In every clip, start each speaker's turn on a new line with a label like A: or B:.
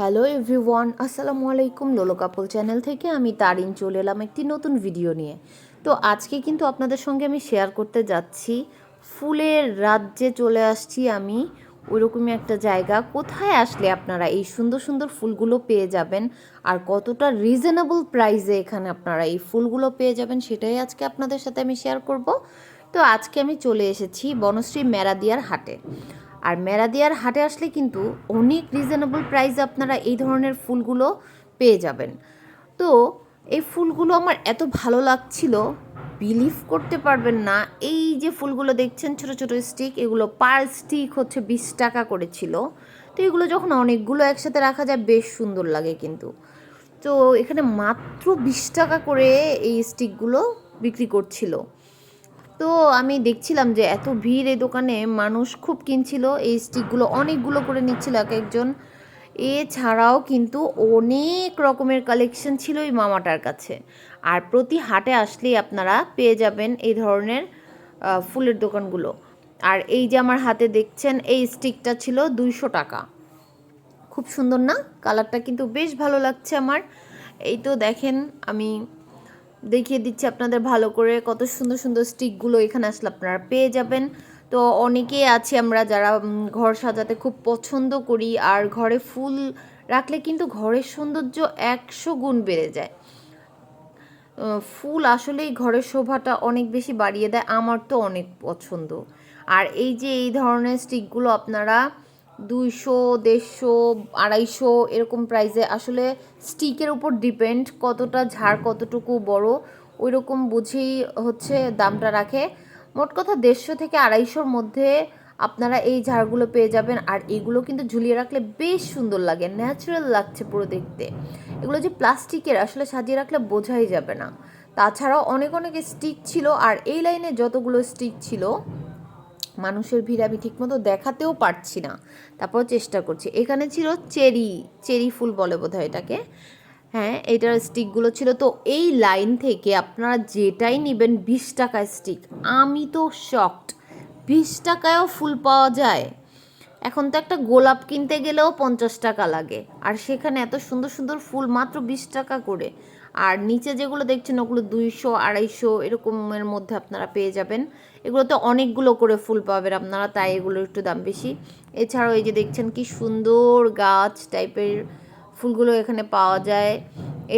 A: Hello everyone আসসালামু আলাইকুম লোলো কাপল channel থেকে আমি তারিন চলে এলাম একটি নতুন ভিডিও নিয়ে। তো আজকে কিন্তু আপনাদের সঙ্গে আমি শেয়ার করতে যাচ্ছি। ফুলের রাজ্যে চলে আসছি আমি। ওইরকমই একটা জায়গা। কোথায় আসলে আপনারা এই সুন্দর সুন্দর ফুলগুলো পেয়ে যাবেন? আর কতটা রিজনেবল প্রাইসে এখানে আপনারা এই ফুলগুলো পেয়ে যাবেন সেটাই আজকে আপনাদের সাথে আমি শেয়ার করব। তো আজকে আমি চলে এসেছি বনশ্রী মেরাদিয়ার হাটে। আর মেরাদিয়ার হাটে আসলে কিন্তু অনেক রিজনেবল প্রাইসে আপনারা এই ধরনের ফুলগুলো পেয়ে যাবেন। তো এই ফুলগুলো আমার এত ভালো লাগছিল বিলিভ করতে পারবেন না। এই যে ফুলগুলো দেখছেন, ছোট ছোট স্টিক এগুলো পার স্টিক হচ্ছে বিশ টাকা করেছিল তো এগুলো যখন অনেকগুলো একসাথে রাখা যায়, বেশ সুন্দর লাগে কিন্তু। তো এখানে মাত্র বিশ টাকা করে এই স্টিকগুলো বিক্রি করছিল। তো আমি দেখছিলাম যে এত ভিড় এই দোকানে, মানুষ খুব কিনছিল। এই স্টিকগুলো অনেকগুলো করে নিচ্ছিল এক একজন এছাড়াও কিন্তু অনেক রকমের কালেকশন ছিল এই মামাটার কাছে। আর প্রতি হাটে আসলেই আপনারা পেয়ে যাবেন এই ধরনের ফুলের দোকানগুলো। আর এই যে আমার হাতে দেখছেন, এই স্টিকটা ছিল দুইশো টাকা। খুব সুন্দর না? কালারটা কিন্তু বেশ ভালো লাগছে আমার। এই তো দেখেন, আমি দেখিয়ে দিচ্ছি আপনাদের ভালো করে কত সুন্দর সুন্দর স্টিকগুলো এখানে আসলে আপনারা পেয়ে যাবেন। তো অনেকেই আছে আমরা যারা ঘর সাজাতে খুব পছন্দ করি, আর ঘরে ফুল রাখলে কিন্তু ঘরের সৌন্দর্য একশো গুণ বেড়ে যায়। ফুল আসলেই ঘরের শোভাটা অনেক বেশি বাড়িয়ে দেয়, আমার তো অনেক পছন্দ। আর এই যে এই ধরনের স্টিকগুলো আপনারা দুইশো, দেড়শো, আড়াইশো এরকম প্রাইসে আসলে স্টিকের উপর ডিপেন্ড কতটা ঝাড় কতটুকু বড় ওই রকম বুঝেই হচ্ছে দামটা রাখে। মোট কথা দেড়শো থেকে আড়াইশোর মধ্যে আপনারা এই ঝাড়গুলো পেয়ে যাবেন, আর এগুলো কিন্তু ঝুলিয়ে রাখলে বেশ সুন্দর লাগে ন্যাচারাল লাগছে পুরো দেখতে। এগুলো যে প্লাস্টিকের, আসলে সাজিয়ে রাখলে বোঝাই যাবে না। তাছাড়াও অনেক অনেক স্টিক ছিল, আর এই লাইনে যতগুলো স্টিক ছিল মানুষের ভিড় আমি ঠিকমতো দেখাতেও পারছি না। তারপর চেষ্টা করছি। এখানে ছিল চেরি চেরি ফুল বলে বোধহয় এটাকে। হ্যাঁ এটার স্টিকগুলো ছিল। তো এই লাইন থেকে আপনারা যেটাই নেবেন বিশ টাকায় স্টিক। আমি তো শকড বিশ টাকায়ও ফুল পাওয়া যায়। এখন তো একটা গোলাপ কিনতে গেলেও পঞ্চাশ টাকা লাগে। আর সেখানে এত সুন্দর সুন্দর ফুল মাত্র বিশ টাকা করে। আর নিচে যেগুলো দেখছেন ওগুলো দুইশো, আড়াইশো এরকমের মধ্যে আপনারা পেয়ে যাবেন। এগুলোতে অনেকগুলো করে ফুল পাবেন আপনারা, তাই এগুলোর একটু দাম বেশি। এছাড়াও এই যে দেখছেন কি সুন্দর গাছ টাইপের ফুলগুলো এখানে পাওয়া যায়।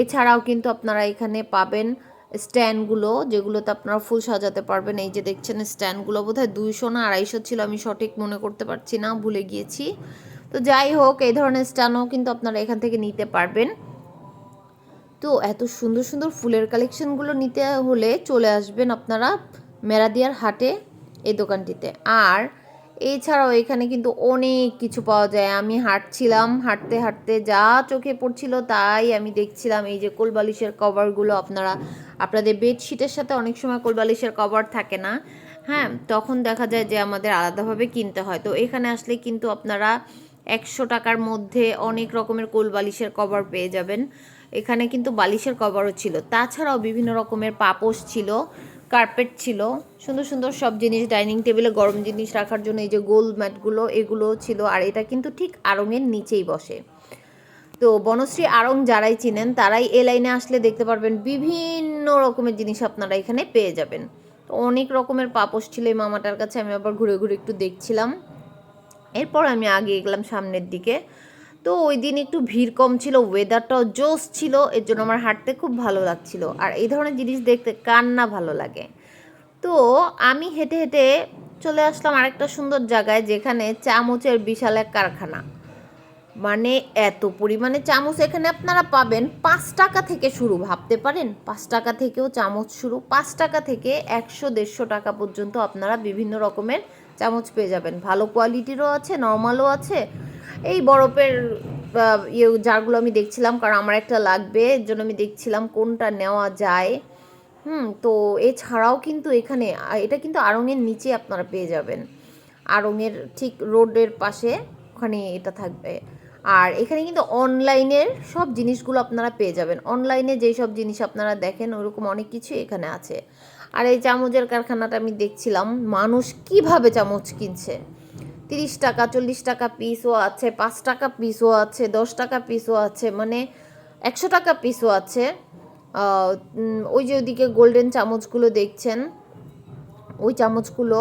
A: এছাড়াও কিন্তু আপনারা এখানে পাবেন স্ট্যান্ডগুলো, যেগুলোতে আপনারা ফুল সাজাতে পারবেন। এই যে দেখছেন, স্ট্যান্ডগুলো বোধহয় দুইশো না আড়াইশো ছিল, আমি সঠিক মনে করতে পারছি না, ভুলে গিয়েছি। তো যাই হোক, এই ধরনের স্ট্যান্ডও কিন্তু আপনারা এখান থেকে নিতে পারবেন। তো এত সুন্দর সুন্দর ফুলের কালেকশনগুলো নিতে হলে চলে আসবেন আপনারা মেরাদিয়ার হাটে এই দোকানটিতে। আর এছাড়াও এখানে কিন্তু অনেক কিছু পাওয়া যায়। আমি হাঁটছিলাম, হাঁটতে হাঁটতে যা চোখে পড়ছিল তাই আমি দেখছিলাম এই যে কোলবালিশের কভারগুলো। আপনারা, আপনাদের বেডশিটের সাথে অনেক সময় কোলবালিশের কভার থাকে না। হ্যাঁ তখন দেখা যায় যে আমাদের আলাদাভাবে কিনতে হয়। তো এখানে আসলে কিন্তু আপনারা একশো টাকার মধ্যে অনেক রকমের কোল বালিশের কভার পেয়ে যাবেন। এখানে কিন্তু বালিশের কভারও ছিল। তাছাড়াও বিভিন্ন রকমের পাপোশ ছিল। কার্পেট ছিল। সুন্দর সুন্দর সব জিনিস ডাইনিং টেবিলে গরম জিনিস রাখার জন্য এই যে গোল ম্যাটগুলো এগুলো ছিল। আর এটা কিন্তু ঠিক আড়ঙের নিচেই বসে। তো বনশ্রী আড়ং যারাই চিনেন, তারাই এ লাইনে আসলে দেখতে পারবেন বিভিন্ন রকমের জিনিস আপনারা এখানে পেয়ে যাবেন। তো অনেক রকমের পাপোশ ছিল এই মামাটার কাছে, আমি আবার ঘুরে ঘুরে একটু দেখছিলাম। এরপর আমি আগে গেলাম সামনের দিকে। তো ওই দিন একটু ভিড় কম ছিল ওয়েদারটাও জোস ছিল, এর জন্য আমার হাঁটতে খুব ভালো লাগছিল। আর এই ধরনের জিনিস দেখতে কার না ভালো লাগে। তো আমি হেঁটে হেঁটে চলে আসলাম আরেকটা সুন্দর জায়গায়, যেখানে চামচের বিশাল এক কারখানা। মানে এত পরিমাণে চামচ এখানে আপনারা পাবেন। পাঁচ টাকা থেকে শুরু, ভাবতে পারেন? পাঁচ টাকা থেকেও চামচ শুরু, পাঁচ টাকা থেকে একশো দেড়শো টাকা পর্যন্ত আপনারা বিভিন্ন রকমের চামচ পেয়ে যাবেন। ভালো কোয়ালিটিরও আছে নর্মালও আছে। এই বরফের ইয়ে জারগুলো আমি দেখছিলাম, কারণ আমার একটা লাগবে, এর জন্য আমি দেখছিলাম কোনটা নেওয়া যায়। হুম, তো এছাড়াও কিন্তু এখানে এটা কিন্তু আড়ঙের নিচে আপনারা পেয়ে যাবেন। আড়ঙের ঠিক রোডের পাশে ওখানে এটা থাকবে। আর এখানে কিন্তু অনলাইনের সব জিনিসগুলো আপনারা পেয়ে যাবেন। অনলাইনে যেই সব জিনিস আপনারা দেখেন ওরকম অনেক কিছু এখানে আছে। আর এই চামচের কারখানাটা আমি দেখছিলাম, মানুষ কীভাবে চামচ কিনছে। তিরিশ টাকা, চল্লিশ টাকা পিসও আছে, পাঁচ টাকা পিসও আছে, দশ টাকা পিসও আছে মানে একশো টাকা পিসও আছে। ওই যে ওদিকে গোল্ডেন চামচগুলো দেখছেন? ওই চামচগুলো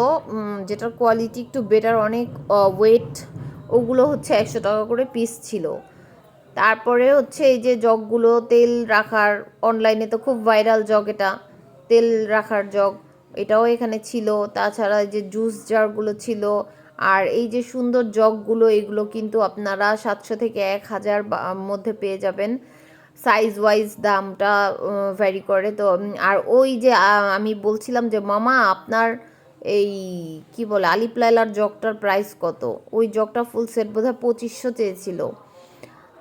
A: যেটার কোয়ালিটি একটু বেটার অনেক ওয়েট ওগুলো হচ্ছে একশো টাকা করে পিস ছিল। তারপরে হচ্ছে এই যে জগগুলো, তেল রাখার অনলাইনে তো খুব ভাইরাল জগ এটা, তেল রাখার জগ, এটাও এখানে ছিল। তাছাড়া যে জুস জারগুলো ছিল আর এই যে সুন্দর জগগুলো, এগুলো কিন্তু আপনারা সাতশো থেকে এক হাজার মধ্যে পেয়ে যাবেন। সাইজ ওয়াইজ দামটা ভ্যারি করে। তো আর ওই যে আমি বলছিলাম যে, মামা, আপনার এই কি বলে, আলিপ লাইলার জগটার প্রাইস কত? ওই জগটা ফুল সেট বোধহয় পঁচিশশো চেয়েছিল।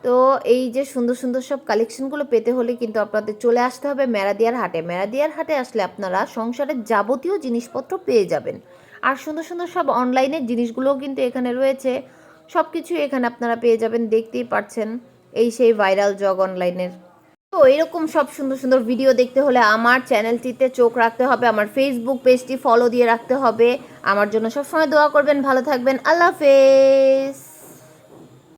A: তো এই যে সুন্দর সুন্দর সব কালেকশনগুলো পেতে হলে কিন্তু আপনাদের চলে আসতে হবে মেরাদিয়ার হাটে। মেরাদিয়ার হাটে আসলে আপনারা সংসারের যাবতীয় জিনিসপত্র পেয়ে যাবেন। আর সুন্দর সুন্দর সব অনলাইনের জিনিসগুলোও কিন্তু এখানে রয়েছে। সব কিছু এখানে আপনারা পেয়ে যাবেন, দেখতেই পাচ্ছেন এই সেই ভাইরাল জগ অনলাইনের তো এরকম সব সুন্দর সুন্দর ভিডিও দেখতে হলে আমার চ্যানেলটিতে চোখ রাখতে হবে, আমার ফেসবুক পেজটি ফলো দিয়ে রাখতে হবে। আমার জন্য সবসময় দোয়া করবেন, ভালো থাকবেন, আল্লাহ হাফেজ।